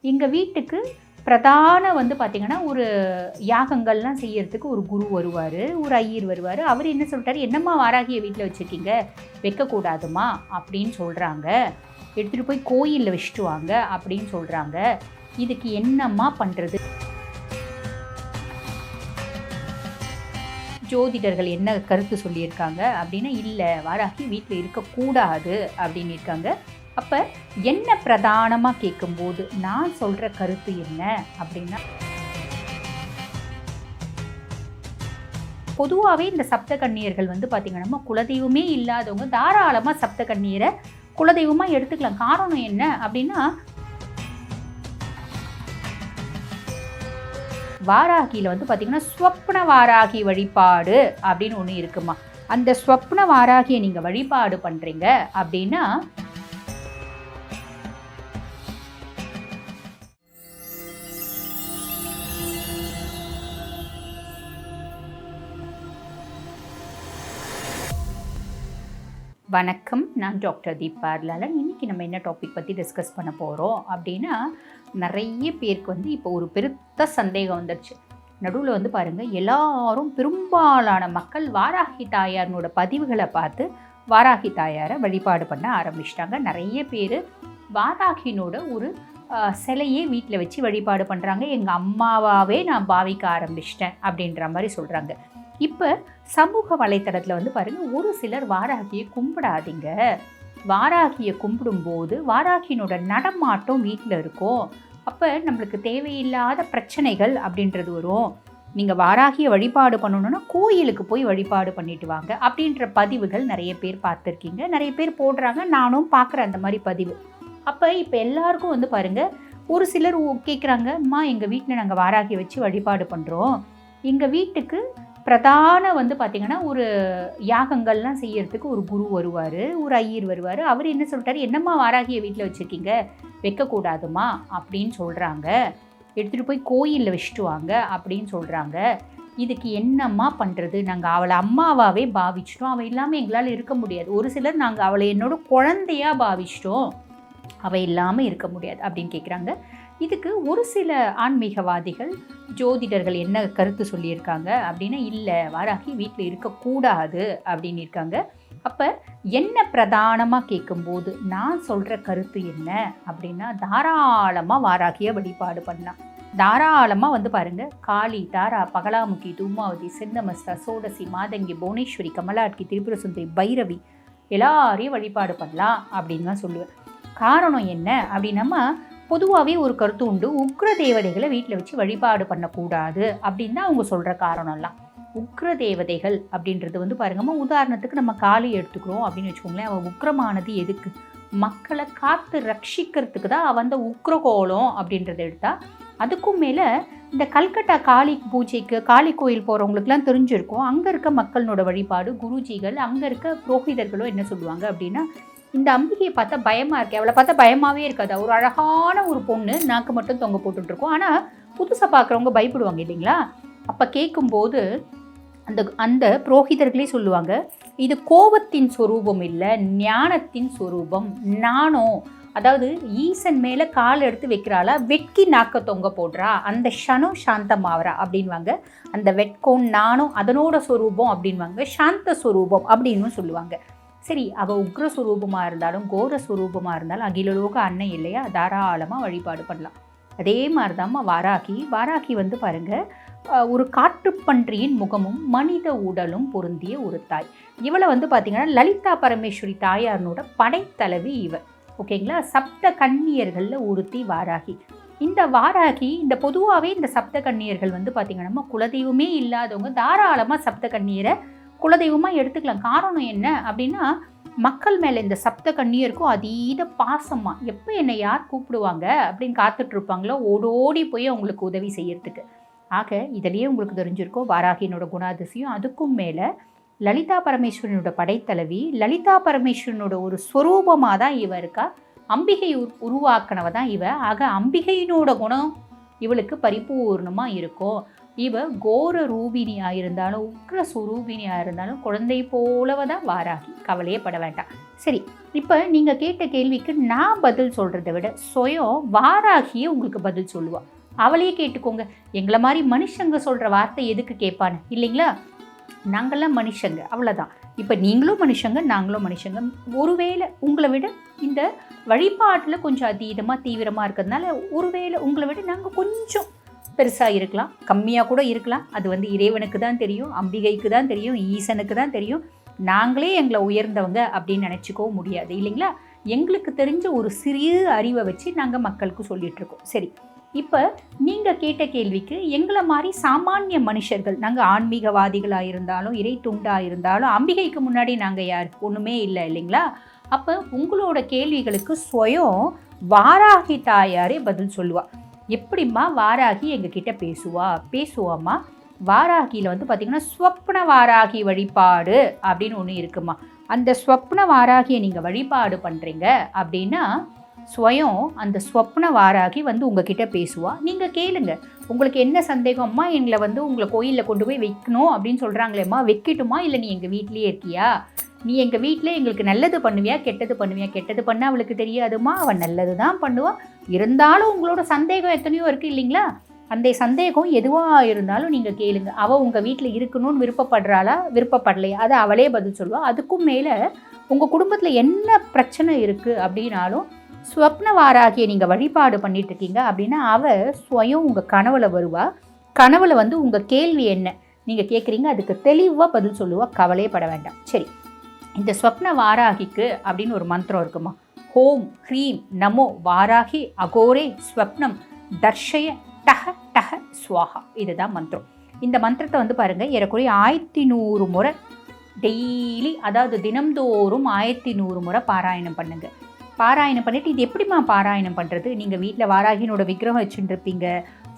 எங்கள் வீட்டுக்கு பிரதான வந்து பார்த்திங்கன்னா ஒரு யாகங்கள்லாம் செய்யறதுக்கு ஒரு குரு வருவார் ஒரு ஐயர் வருவார். அவர் என்ன சொல்லிட்டாரு? என்னம்மா வாராகிய வீட்டில் வச்சுருக்கீங்க? வைக்கக்கூடாதுமா? அப்படின்னு சொல்கிறாங்க எடுத்துகிட்டு போய் கோயிலில் வச்சுட்டு வாங்க அப்படின்னு சொல்கிறாங்க இதுக்கு என்னம்மா பண்ணுறது ஜோதிடர்கள் என்ன கருத்து சொல்லியிருக்காங்க? அப்படின்னா இல்லை வாராகி வீட்டில் இருக்கக்கூடாது அப்படின்னு இருக்காங்க. அப்போ என்ன பிரதானமாக கேட்கும்போது நான் சொல்கிற கருத்து என்ன அப்படின்னா பொதுவாகவே இந்த சப்த கண்ணியர்கள் வந்து பார்த்திங்கன்னா குலதெய்வமே இல்லாதவங்க தாராளமாக சப்த கண்ணீரை குலதெய்வமாக எடுத்துக்கலாம். காரணம் என்ன அப்படின்னா வாராகியில் வந்து பார்த்திங்கன்னா ஸ்வப்ன வாராகி வழிபாடு அப்படின்னு ஒன்று இருக்குமா? அந்த ஸ்வப்ன வாராகியை நீங்கள் வழிபாடு பண்ணுறீங்க அப்படின்னா வணக்கம். நான் டாக்டர் தீபா லாலன் இன்னைக்கு நம்ம என்ன டாபிக் பற்றி டிஸ்கஸ் பண்ண போகிறோம் அப்படின்னா நிறைய பேருக்கு வந்து இப்போ ஒரு பெருத்த சந்தேகம் வந்துடுச்சு நடுவில் வந்து பாருங்கள் எல்லாரும் பெரும்பாலான மக்கள் வாராகி தாயாரனோட பதிவுகளை பார்த்து வாராகி தாயாரை வழிபாடு பண்ண ஆரம்பிச்சிட்டாங்க. நிறைய பேர் வாராகினோட ஒரு சிலையே வீட்டில் வச்சு வழிபாடு பண்ணுறாங்க எங்கள் அம்மாவாகவே நான் பாவிக்க ஆரம்பிச்சிட்டேன் அப்படின்ற மாதிரி சொல்கிறாங்க இப்போ சமூக வலைத்தளத்தில் வந்து பாருங்கள் ஒரு சிலர் வாராகியை கும்பிடாதீங்க. வாராகியை கும்பிடும்போது வாராகியினோட நடமாட்டம் வீட்டில் இருக்கும் அப்போ நம்மளுக்கு தேவையில்லாத பிரச்சனைகள் அப்படின்றது வரும். நீங்கள் வாராகியை வழிபாடு பண்ணணுன்னா கோயிலுக்கு போய் வழிபாடு பண்ணிட்டு வாங்க அப்படின்ற பதிவுகள் நிறைய பேர் பார்த்துருக்கீங்க. நிறைய பேர் போடுறாங்க நானும் பார்க்குறேன் அந்த மாதிரி பதிவு. அப்போ இப்போ எல்லாருக்கும் வந்து பாருங்கள் ஒரு சிலர் கேட்குறாங்க அம்மா எங்கள் வீட்டில் நாங்கள் வாராகியை வச்சு வழிபாடு பண்ணுறோம் எங்கள் வீட்டுக்கு பிரதான வந்து பார்த்திங்கன்னா ஒரு யாகங்கள்லாம் செய்யறதுக்கு ஒரு குரு வருவார் ஒரு ஐயர் வருவார். அவர் என்ன சொல்லிட்டாரு? என்னம்மா வாராகிய வீட்டில் வச்சுருக்கீங்க? வைக்கக்கூடாதுமா? அப்படின்னு சொல்கிறாங்க எடுத்துகிட்டு போய் கோயிலில் வச்சுட்டு வாங்க அப்படின்னு சொல்கிறாங்க இதுக்கு என்னம்மா பண்ணுறது நாங்கள் அவளை அம்மாவாகவே பாவிச்சிட்டோம். அவள் இல்லாமல் எங்களால் இருக்க முடியாது. ஒரு சிலர் நாங்கள் அவளை என்னோட குழந்தையாக பாவிச்சிட்டோம். அவள் இல்லாமல் இருக்க முடியாது. அப்படின்னு கேட்குறாங்க இதுக்கு ஒரு சில ஆன்மீகவாதிகள் ஜோதிடர்கள் என்ன கருத்து சொல்லியிருக்காங்க அப்படின்னா இல்லை வாராகி வீட்டில் இருக்கக்கூடாது அப்படின்னு இருக்காங்க. அப்போ என்ன பிரதானமாக கேட்கும்போது நான் சொல்கிற கருத்து என்ன? அப்படின்னா தாராளமாக வாராகியை வழிபாடு பண்ணலாம். தாராளமாக வந்து பாருங்கள் காளி தாரா பகலாமுகி தூமாவதி சின்னமஸ்தா சோடசி மாதங்கி புவனேஸ்வரி கமலாட்கி திரிபுர சுந்தரி பைரவி எல்லாரையும் வழிபாடு பண்ணலாம் அப்படின்னு தான் சொல்லுவேன். காரணம் என்ன அப்படின்னம்மா பொதுவாகவே ஒரு கருத்து உண்டு. உக்ர தேவதைகளை வீட்டில் வச்சு வழிபாடு பண்ணக்கூடாது அப்படின்னு தான் அவங்க சொல்கிற காரணம்லாம். உக்ர தேவதைகள் அப்படின்றது வந்து பாருங்கம்மா உதாரணத்துக்கு நம்ம காளி எடுத்துக்கிறோம் அப்படின்னு வச்சுக்கோங்களேன் அவள் உக்ரமானது எதுக்கு? மக்களை காத்து ரட்சிக்கிறதுக்கு தான் அவன் அந்த உக்ரகோலம் அப்படின்றத எடுத்தா அதுக்கும் மேலே இந்த கல்கட்டா காளி பூஜைக்கு காளி கோயில் போகிறவங்களுக்குலாம் தெரிஞ்சிருக்கும். அங்கே இருக்க மக்களோட வழிபாடு குருஜிகள் அங்கே இருக்க புரோகிதர்களும் என்ன சொல்லுவாங்க அப்படின்னா இந்த அம்பிகையை பார்த்தா பயமாக இருக்கு. அவளை பார்த்தா பயமாகவே இருக்காது. ஒரு அழகான ஒரு பொண்ணு நாக்கு மட்டும் தொங்க போட்டுட்ருக்கோம் ஆனால் புதுசாக பார்க்குறவங்க பயப்படுவாங்க இல்லைங்களா? அப்போ கேட்கும்போது அந்த அந்த புரோகிதர்களே சொல்லுவாங்க இது கோபத்தின் சொரூபம் இல்லை ஞானத்தின் சொரூபம். நாணம் அதாவது ஈசன் மேலே கால் எடுத்து வைக்கிறாளா வெட்கி நாக்க தொங்க போடுறா. அந்த க்ஷணம் சாந்தமாகறா அப்படின்வாங்க. அந்த வெட்கோன் நாணம் அதனோட சொரூபம் அப்படின்வாங்க. சாந்த சொரூபம் அப்படின்னு சொல்லுவாங்க. சரி அவள் உக்ர சுரூபமாக இருந்தாலும் கோர சுரூபமாக இருந்தாலும் அகிலலோக அன்னை இல்லையா? தாராளமாக வழிபாடு பண்ணலாம். அதே மாதிரி தான் வாராகி. வாராகி வந்து பாருங்க ஒரு காட்டுப்பன்றியின் முகமும் மனித உடலும் பொருந்திய ஒரு தாய். இவளை வந்து பார்த்திங்கன்னா லலிதா பரமேஸ்வரி தாயார்னோட படைத்தலைவி இவ. ஓகேங்களா? சப்த கன்னியர்களில் ஒருத்தி வாராகி. இந்த வாராகி இந்த பொதுவாகவே இந்த சப்த கன்னியர்கள் வந்து பார்த்திங்கன்னா குலதெய்வமே இல்லாதவங்க தாராளமாக சப்த கன்னியரை குலதெய்வமாக எடுத்துக்கலாம். காரணம் என்ன அப்படின்னா மக்கள் மேலே இந்த சப்த கண்ணியருக்கும் அதீத பாசமாக எப்போ என்னை யார் கூப்பிடுவாங்க அப்படின்னு காத்துட்ருப்பாங்களோ ஓடோடி போய் அவங்களுக்கு உதவி செய்யறதுக்கு. ஆக இதிலேயே உங்களுக்கு தெரிஞ்சிருக்கோ வாராகியனோட குணாதிசயம் அதுக்கும் மேலே லலிதா பரமேஸ்வரனோட படைத்தலைவி லலிதா பரமேஸ்வரனோட ஒரு ஸ்வரூபமாக தான் இவ இருக்கா. அம்பிகை உருவாக்கினவ தான் இவ. ஆக அம்பிகையினோட குணம் இவளுக்கு பரிபூர்ணமாக இருக்கும். இவ கோர ரூபினியாக இருந்தாலும் உக்ர சுரூபினியாக இருந்தாலும் குழந்தை போலவ தான் வாராகி கவலையே பட வேண்டாம். சரி இப்போ நீங்கள் கேட்ட கேள்விக்கு நான் பதில் சொல்கிறத விட சுயம் வாராகியே உங்களுக்கு பதில் சொல்லுவா. அவளையே கேட்டுக்கோங்க. எங்களை மாதிரி மனுஷங்க சொல்கிற வார்த்தை எதுக்கு கேட்பான்னு இல்லைங்களா? நாங்கள்லாம் மனுஷங்க அவ்வளோதான் இப்போ நீங்களும் மனுஷங்க நாங்களும் மனுஷங்க. ஒருவேளை உங்களை விட இந்த வழிபாட்டில் கொஞ்சம் அதீதமாக தீவிரமாக இருக்கிறதுனால ஒருவேளை உங்களை விட நாங்கள் கொஞ்சம் பெருசாக இருக்கலாம். கம்மியாக கூட இருக்கலாம். அது வந்து இறைவனுக்கு தான் தெரியும் அம்பிகைக்கு தான் தெரியும் ஈசனுக்கு தான் தெரியும். நாங்களே எங்களை உயர்ந்தவங்க அப்படின்னு நினச்சிக்கவும் முடியாது இல்லைங்களா? எங்களுக்கு தெரிஞ்ச ஒரு சிறிய அறிவை வச்சு நாங்கள் மக்களுக்கு சொல்லிகிட்ருக்கோம் சரி இப்போ நீங்கள் கேட்ட கேள்விக்கு எங்களை மாதிரி சாமானிய மனுஷர்கள் நாங்கள் ஆன்மீகவாதிகளாக இருந்தாலும் இறை துண்டாக இருந்தாலும் அம்பிகைக்கு முன்னாடி நாங்கள் யார்? ஒன்றுமே இல்லை இல்லைங்களா? அப்போ உங்களோட கேள்விகளுக்கு சுயம் வாராகி தாயாரே பதில் சொல்லுவாள் எப்படிம்மா வாராகி எங்ககிட்ட பேசுவா? பேசுவாம்மா. வாராகியில் வந்து பார்த்திங்கன்னா ஸ்வப்ன வாராகி வழிபாடு அப்படின்னு ஒன்று இருக்குமா அந்த ஸ்வப்ன வாராகியை நீங்கள் வழிபாடு பண்ணுறீங்க அப்படின்னா ஸ்வயம் அந்த ஸ்வப்ன வாராகி வந்து உங்ககிட்ட பேசுவா. நீங்கள் கேளுங்க. உங்களுக்கு என்ன சந்தேகம்மா எங்களை வந்து உங்களை கோயிலில் கொண்டு போய் வைக்கணும் அப்படின்னு சொல்கிறாங்களேம்மா வைக்கட்டுமா? இல்லை நீ எங்கள் வீட்லேயே இருக்கியா? நீ எங்கள் வீட்டில் எங்களுக்கு நல்லது பண்ணுவியா? கெட்டது பண்ணுவியா? கெட்டது பண்ணால் அவளுக்கு தெரியாதுமா? அவன் நல்லது தான் பண்ணுவாள் இருந்தாலும் உங்களோட சந்தேகம் எத்தனையோ இருக்குது இல்லைங்களா? அந்த சந்தேகம் எதுவாக இருந்தாலும் நீங்கள் கேளுங்க. அவள் உங்கள் வீட்டில் இருக்கணும்னு விருப்பப்படுறாளா? விருப்பப்படலையா? அதை அவளே பதில் சொல்லுவாள் அதுக்கும் மேலே உங்கள் குடும்பத்தில் என்ன பிரச்சனை இருக்குது அப்படின்னாலும் ஸ்வப்னவாராகிய நீங்கள் வழிபாடு பண்ணிட்டு இருக்கீங்க அப்படின்னா அவள் ஸ்வயம் உங்கள் கனவில் வருவாள் கனவில் வந்து உங்கள் கேள்வி என்ன? நீங்கள் கேட்குறீங்க அதுக்கு தெளிவாக பதில் சொல்லுவாள் கவலையே பட வேண்டாம். சரி. இந்த ஸ்வப்ன வாராகிக்கு அப்படின்னு ஒரு மந்திரம் இருக்குமா? ஹோம் ஹ்ரீம் நமோ வாராகி அகோரே ஸ்வப்னம் தர்ஷய டஹ டஹ ஸ்வாஹா இதுதான் மந்திரம். இந்த மந்திரத்தை வந்து பாருங்கள் ஏறக்குறைய ஆயிரத்தி நூறு முறை டெய்லி அதாவது தினம்தோறும் ஆயிரத்தி நூறு முறை பாராயணம் பண்ணுங்கள் பாராயணம் பண்ணிவிட்டு இது எப்படிம்மா பாராயணம் பண்ணுறது நீங்கள் வீட்டில் வாராகினோட விக்கிரகம் வச்சுட்டுருப்பீங்க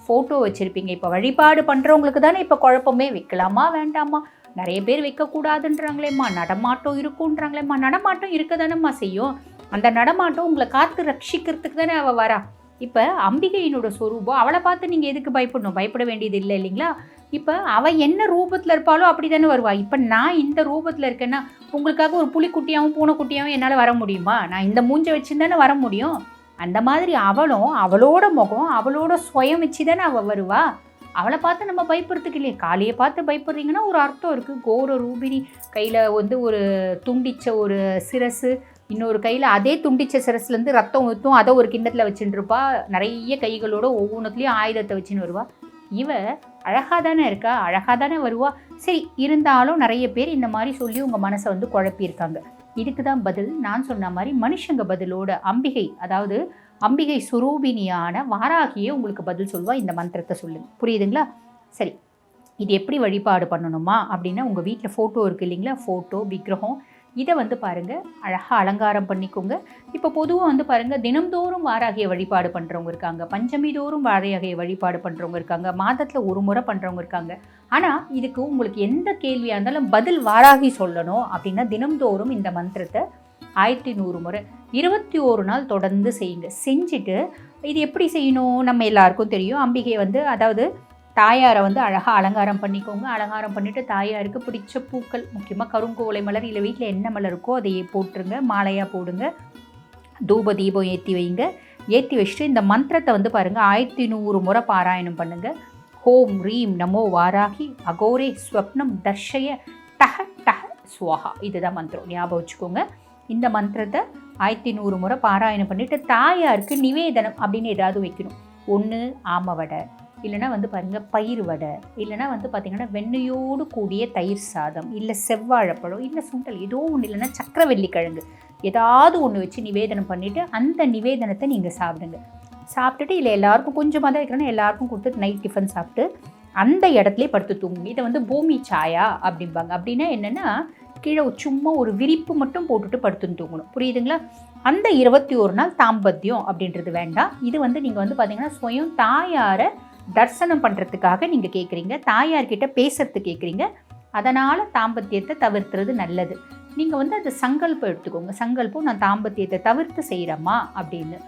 ஃபோட்டோ வச்சுருப்பீங்க இப்போ வழிபாடு பண்ணுறவங்களுக்கு தானே இப்போ குழப்பமே. வைக்கலாமா வேண்டாமா? நிறைய பேர் வைக்கக்கூடாதுன்றாங்களேம்மா நடமாட்டம் இருக்குன்றாங்களேம்மா நடமாட்டம் இருக்க தானேம்மா செய்யும். அந்த நடமாட்டம் உங்களை காத்து ரட்சிக்கிறதுக்கு தானே அவள் வரா. இப்போ அம்பிகையினோட சொரூபம் அவளை பார்த்து நீங்கள் எதுக்கு பயப்படணும்? பயப்பட வேண்டியது இல்லை இல்லைங்களா? இப்போ அவள் என்ன ரூபத்தில் இருப்பாளோ அப்படி தானே வருவா. இப்போ நான் இந்த ரூபத்தில் இருக்கேன்னா உங்களுக்காக ஒரு புலிக்குட்டியாகவும் பூனைக்குட்டியாகவும் என்னால் வர முடியுமா? நான் இந்த மூஞ்சை வச்சு தானே வர முடியும்? அந்த மாதிரி அவளும் அவளோட முகம் அவளோட சுயம் வச்சு தானே அவள் வருவா. அவளை பார்த்து நம்ம பயப்படுறதுக்கு இல்லையே. காளியை பார்த்து பயப்படுறீங்கன்னா ஒரு அர்த்தம் இருக்குது கோர ரூபினி கையில் வந்து ஒரு துண்டிச்ச ஒரு சிரசு இன்னொரு கையில் அதே துண்டிச்ச சிரஸ்லேருந்து ரத்தம் ஊற்றும் அதை ஒரு கிண்ணத்தில் வச்சுட்டுருப்பா நிறைய கைகளோட ஒவ்வொன்றுத்துலேயும் ஆயுதத்தை வச்சுன்னு வருவா. இவ அழகாக தானே இருக்கா? அழகாக தானே வருவா? சரி இருந்தாலும் நிறைய பேர் இந்த மாதிரி சொல்லி உங்கள் மனசை வந்து குழப்பியிருக்காங்க. இதுக்கு தான் பதில் நான் சொன்ன மாதிரி மனுஷங்க பதிலோட அம்பிகை அதாவது அம்பிகை சுரூபினியான வாராகியே உங்களுக்கு பதில் சொல்வா இந்த மந்திரத்தை சொல்லுங்க. புரியுதுங்களா? சரி இது எப்படி வழிபாடு பண்ணணுமா? அப்படின்னா உங்கள் வீட்டில் ஃபோட்டோ இருக்குது இல்லைங்களா? ஃபோட்டோ விக்கிரகம் இதை வந்து பாருங்கள் அழகாக அலங்காரம் பண்ணிக்கோங்க. இப்போ பொதுவாக வந்து பாருங்கள் தினம்தோறும் வாராகிய வழிபாடு பண்ணுறவங்க இருக்காங்க. பஞ்சமி தோறும் வாராகிய வழிபாடு பண்ணுறவங்க இருக்காங்க. மாதத்தில் ஒரு முறை பண்ணுறவங்க இருக்காங்க. ஆனால் இதுக்கு உங்களுக்கு எந்த கேள்வியாக இருந்தாலும் பதில் வாராகி சொல்லணும் அப்படின்னா தினம்தோறும் இந்த மந்திரத்தை ஆயிரத்தி நூறு முறை இருபத்தி ஒரு நாள் தொடர்ந்து செய்யுங்க. செஞ்சுட்டு இது எப்படி செய்யணும்? நம்ம எல்லாருக்கும் தெரியும். அம்பிகை வந்து அதாவது தாயாரை வந்து அழகாக அலங்காரம் பண்ணிக்கோங்க. அலங்காரம் பண்ணிவிட்டு தாயாருக்கு பிடிச்ச பூக்கள் முக்கியமாக கருங்கோலை மலர் இல்லை வீட்டில் என்ன மலர் இருக்கோ அதையே போட்டுருங்க. மாலையாக போடுங்க. தூப தீபம் ஏற்றி வைங்க. ஏற்றி வச்சுட்டு இந்த மந்திரத்தை வந்து பாருங்கள் ஆயிரத்தி நூறு முறை பாராயணம் பண்ணுங்கள் ஹோம் ரீம் நமோ வாராகி அகோரே ஸ்வப்னம் தர்ஷய டஹ டஹ சுவாகா இதுதான் மந்திரம். ஞாபகம் வச்சுக்கோங்க. இந்த மந்திரத்தை ஆயிரத்தி நூறு முறை பாராயணம் பண்ணிவிட்டு தாயாருக்கு நிவேதனம் அப்படின்னு ஏதாவது வைக்கணும். ஒன்று ஆமவடை. இல்லைனா வந்து பாருங்கள் பயிர் வடை இல்லைனா வந்து பார்த்திங்கன்னா வெண்ணையோடு கூடிய தயிர் சாதம் இல்லை செவ்வாழைப்பழம் இல்லை சுண்டல் ஏதோ ஒன்று இல்லைன்னா சக்கரவள்ளி கிழங்கு ஏதாவது ஒன்று வச்சு நிவேதனம் பண்ணிவிட்டு அந்த நிவேதனத்தை நீங்கள் சாப்பிடுங்க. சாப்பிட்டுட்டு இல்லை எல்லாருக்கும் கொஞ்சமாக தான் இருக்கிறேன்னா எல்லாருக்கும் கொடுத்து நைட் டிஃபன் சாப்பிட்டு அந்த இடத்துலே படுத்து தூங்குங்க. இதை வந்து பூமி சாயா அப்படிம்பாங்க. அப்படின்னா என்னென்னா கீழே சும்மா ஒரு விரிப்பு மட்டும் போட்டுட்டு படுத்துன்னு தூங்கணும். புரியுதுங்களா? அந்த இருபத்தி ஒரு நாள் தாம்பத்தியம் அப்படின்றது வேண்டாம். இது வந்து நீங்கள் வந்து பார்த்தீங்கன்னா சுயம் தாயாரை தர்சனம் பண்ணுறதுக்காக நீங்கள் கேட்குறீங்க தாயார்கிட்ட பேசுறது கேட்குறீங்க அதனால் தாம்பத்தியத்தை தவிர்த்துறது நல்லது. நீங்கள் வந்து அது சங்கல்பம் எடுத்துக்கோங்க. சங்கல்பம் நான் தாம்பத்தியத்தை தவிர்த்து செய்கிறேம்மா அப்படின்னு.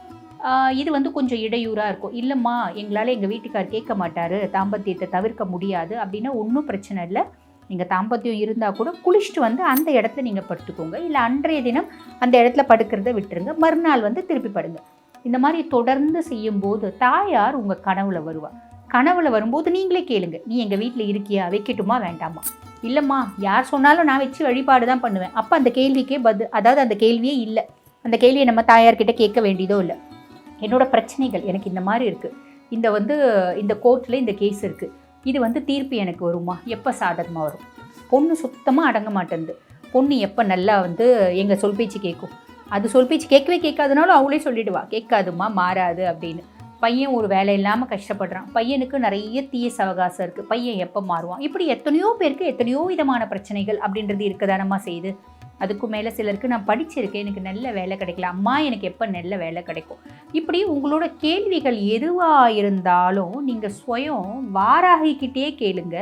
இது வந்து கொஞ்சம் இடையூறாக இருக்கும். இல்லைம்மா எங்களால் எங்கள் வீட்டுக்கார் கேட்க மாட்டார். தாம்பத்தியத்தை தவிர்க்க முடியாது அப்படின்னா ஒன்றும் பிரச்சனை இல்லை. நீங்கள் தாம்பத்தியம் இருந்தால் கூட குளிச்சுட்டு வந்து அந்த இடத்துல நீங்கள் படுத்துக்கோங்க. இல்லை அன்றைய தினம் அந்த இடத்துல படுக்கிறத விட்டுருங்க. மறுநாள் வந்து திருப்பி படுங்க. இந்த மாதிரி தொடர்ந்து செய்யும்போது தாயார் உங்கள் கனவுல வருவா. கனவுல வரும்போது நீங்களே கேளுங்க. நீ எங்கள் வீட்டில் இருக்கியா? வைக்கட்டுமா? வேண்டாமா? இல்லைம்மா. யார் சொன்னாலும் நான் வச்சு வழிபாடு தான் பண்ணுவேன். அப்போ அந்த கேள்விக்கே பதில் அதாவது அந்த கேள்வியே இல்லை. அந்த கேள்வியை நம்ம தாயார்கிட்ட கேட்க வேண்டியதோ இல்லை. என்னோட பிரச்சனைகள் எனக்கு இந்த மாதிரி இருக்குது இந்த வந்து இந்த கோர்ட்டில் இந்த கேஸ் இருக்குது இது வந்து தீர்ப்பு எனக்கு வருமா? எப்போ சாதகமாக வரும்? பொண்ணு சுத்தமாக அடங்க மாட்டேங்குது பொண்ணு எப்போ நல்லா வந்து எங்கள் சொல் பேச்சு கேட்கும்? அது சொல் பேச்சு கேட்கவே கேட்காதனாலும் அவளே சொல்லிடுவா. கேட்காதுமா மாறாது அப்படின்னு. பையன் ஒரு வேலை இல்லாமல் கஷ்டப்படுறான். பையனுக்கு நிறைய தீய சவகாசம் இருக்குது பையன் எப்போ மாறுவான்? இப்படி எத்தனையோ பேருக்கு எத்தனையோ விதமான பிரச்சனைகள் அப்படின்றது இருக்கதானம்மா செய்யுது. அதுக்கும் மேலே சிலருக்கு நான் படிச்சிருக்கேன். எனக்கு நல்ல வேலை கிடைக்கல. அம்மா எனக்கு எப்போ நல்ல வேலை கிடைக்கும்? இப்படி உங்களோட கேள்விகள் எதுவாக இருந்தாலும் நீங்கள் ஸ்வயம் வாராகிக்கிட்டே கேளுங்க.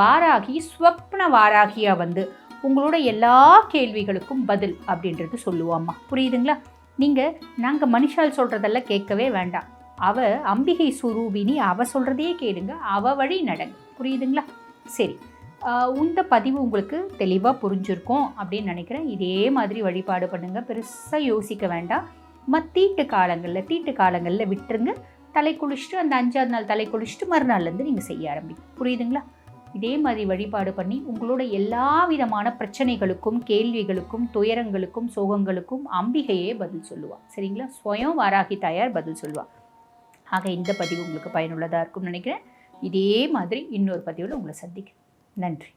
வாராகி ஸ்வப்ன வாராகியாக வந்து உங்களோட எல்லா கேள்விகளுக்கும் பதில் அப்படின்றது சொல்லுவாம்மா. புரியுதுங்களா? நீங்கள் நாங்கள் மனுஷால் சொல்கிறதெல்லாம் கேட்கவே வேண்டாம். அவ அம்பிகை சுரூபினி அவ சொல்கிறதையே கேளுங்க அவ வழி நடங்க. புரியுதுங்களா? சரி. இந்த பதிவு உங்களுக்கு தெளிவாக புரிஞ்சிருக்கும் அப்படின்னு நினைக்கிறேன். இதே மாதிரி வழிபாடு பண்ணுங்கள் பெருசாக யோசிக்க வேண்டாம். மத்தீட்டு தீட்டு காலங்களில் தீட்டு காலங்களில் விட்டுருங்க. தலை குளிச்சுட்டு அந்த அஞ்சாவது நாள் தலை குளிச்சுட்டு மறுநாள்லேருந்து நீங்கள் செய்ய ஆரம்பிங்க. புரியுதுங்களா? இதே மாதிரி வழிபாடு பண்ணி உங்களோட எல்லா விதமான பிரச்சனைகளுக்கும் கேள்விகளுக்கும் துயரங்களுக்கும் சோகங்களுக்கும் அம்பிகையே பதில் சொல்லுவாள் சரிங்களா? ஸ்வயம் வாராகி தாயார் பதில் சொல்லுவாள் ஆக இந்த பதிவு உங்களுக்கு பயனுள்ளதாக இருக்கும்னு நினைக்கிறேன். இதே மாதிரி இன்னொரு பதிவில் உங்களை சந்திக்கிறேன். நன்றி.